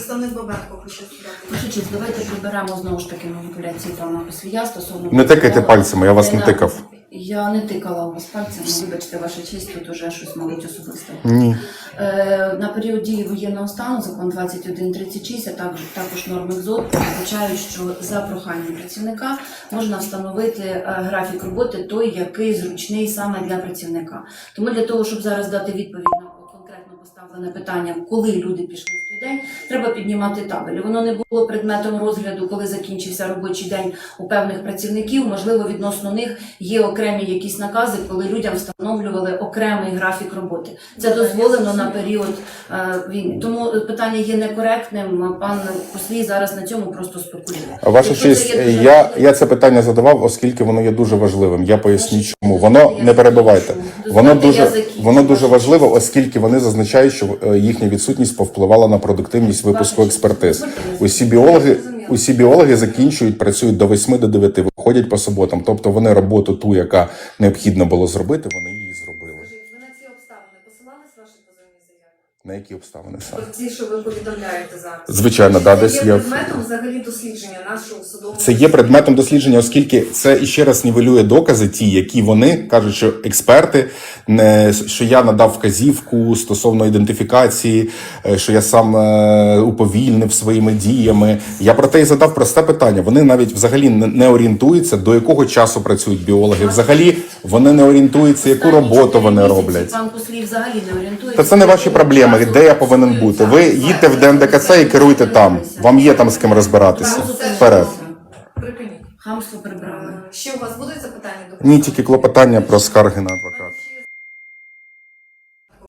представник Бабенко хоче сказати. Ваша честь, давайте приберемо знову ж таки маніпуляції пана Косвія стосовно... Не тикайте пальцями, я вас не тикав. Я не тикала у вас пальцями, вибачте, ваша честь, тут уже щось, мабуть, особисте. Ні. Е, На період дії воєнного стану закон 2136, а також, також норми ЗОП передбачають, що за проханням працівника можна встановити е, графік роботи той, який зручний саме для працівника. Тому для того, щоб зараз дати відповідь на конкретно поставлене питання, коли люди пішли день, треба піднімати табель. Воно не було предметом розгляду, коли закінчився робочий день у певних працівників. Можливо, відносно них є окремі якісь накази, коли людям встановлювали окремий графік роботи. Це дозволено на період е, війни. Тому питання є некоректним. Пан Кослій зараз на цьому просто спекулює. Ваша честь, дуже я, я це питання задавав, оскільки воно є дуже важливим. Я поясню чому. Воно Я не перебивайте. закінчу. Воно дуже воно дуже важливо, оскільки вони зазначають, що е, їхня відсутність повпливала на продуктивність випуску експертиз. Усі біологи, усі біологи закінчують, працюють до 8 до 9, виходять по суботам. Тобто вони роботу ту, яка необхідно було зробити, вони її зробили. Ви на ці обставини посилались ваші позовні заяви? На які обставини саме? Ці, ті, що ви повідомляєте зараз. Звичайно, да, десь є взагалі дослідження нашого судового. Це є предметом дослідження, оскільки це іще раз нівелює докази, ті, які вони кажуть, що експерти, не що я надав вказівку стосовно ідентифікації, е, що я сам е, уповільнив своїми діями. Я про те і задав просте питання. Вони навіть взагалі не- не орієнтуються, до якого часу працюють біологи. Взагалі вони не орієнтуються, яку роботу вони роблять. Пан Кослій взагалі не орієнтується. Та це не ваші проблеми, де я повинен бути. Ви їдьте в ДНДКЦ і керуйте там. Вам є там з ким розбиратися. Вперед. Припиніть. Хамство прибрали. Е, Ще у вас будуть запитання до Ні, тільки клопотання про скарги на адвоката.